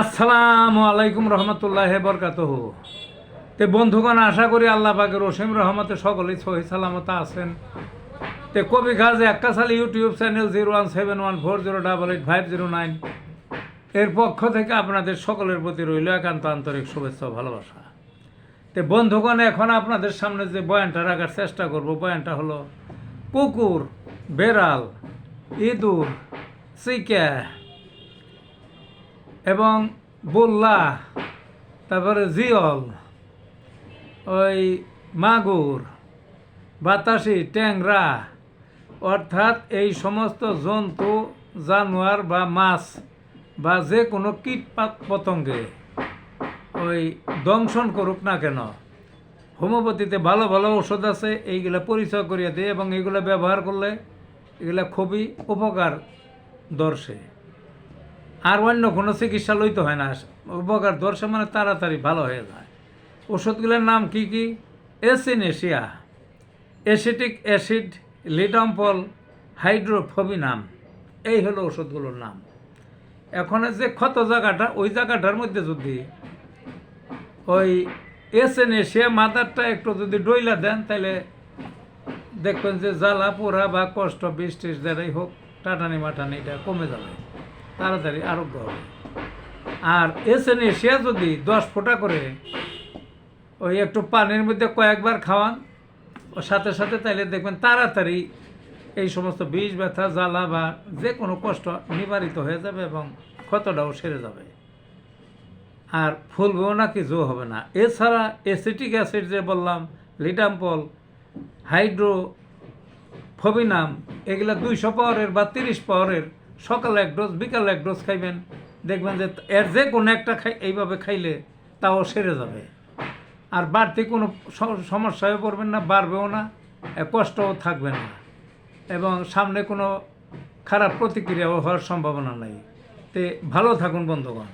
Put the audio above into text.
আসসালামু আলাইকুম রহমতুল্লাহ বরকাত তে বন্ধুগণ, আশা করি আল্লাহ পাকের রসিম রহমতে সকলেই সহি সালামত আছেন। তে কবি খাজ একাশালি YouTube channel zero one seven one four zero double eight five zero nine. এর পক্ষ থেকে আপনাদের সকলের প্রতি রইল একান্ত আন্তরিক শুভেচ্ছা ভালোবাসা। তে বন্ধুগণ, এখন আপনাদের সামনে যে বয়ানটা রাখার চেষ্টা করব, বয়ানটা হলো, কুকুর, বেড়াল, ইঁদুর চিকা এবং বোল্লা তারপরে জিয়ল, ওই মাগুর, বাতাসি, ট্যাংরা, অর্থাৎ এই সমস্ত জন্তু, জানোয়ার বা মাছ বা যে কোনো কীট পাত- পতঙ্গে ওই দংশন করুক না কেন, হোমিওপ্যাথিতে ভালো ভালো ওষুধ আছে, এইগুলা পরিচয় করিয়ে দেয় এবং এইগুলো ব্যবহার করলে এগুলা খুবই উপকার দর্শে। আর অন্য কোনো চিকিৎসা লইতে হয় না। উপকার দর্শে মানে তাড়াতাড়ি ভালো হয়ে যায়। ওষুধগুলোর নাম কি কি? এসিনেশিয়া অ্যাসিটিক অ্যাসিড লিডাম্পল হাইড্রোফোবিনাম। এই হলো ওষুধগুলোর নাম। এখন যে ক্ষত জায়গাটা, ওই জায়গাটার মধ্যে যদি ওই এসএনএশিয়া মাদারটা একটু যদি ডইলা দেন, তাহলে দেখবেন যে জ্বালা, পোড়া বা কষ্ট বৃষ্টির দ্বারাই হোক টাটানি মাটানি এটা কমে যাবে। তাড়াতাড়ি আরোগ্য হবে। আর এসএনএশিয়া যদি দশ ফোঁটা করে ওই একটু পানির মধ্যে কয়েকবার খাওয়ান সাথে সাথে তাইলে দেখবেন তাড়াতাড়ি এই সমস্ত বিষ, ব্যথা, জ্বালা বা যে কোনো কষ্ট নিবারিত হয়ে যাবে এবং ক্ষতটাও সেরে যাবে। আর ফুলবেও না কিছু হবে না। এছাড়া এসিটিক অ্যাসিড যে বললাম লিডাম্পল হাইড্রো ফবিনাম এগুলা দুইশো পাওয়ারের বা তিরিশ পাওয়ারের সকালে এক ডোজ, বিকালে এক ডোজ খাইবেন। দেখবেন যে এর যে কোনো একটা খাই, এইভাবে খাইলে তাও সেরে যাবে। আর বাড়তি কোনো সমস্যায় পড়বেন না, বাড়বেও না কষ্টও থাকবে না। এবং সামনে কোনো খারাপ প্রতিক্রিয়াও হওয়ার সম্ভাবনা নাই। তে ভালো থাকুন, বন্ধুগণ।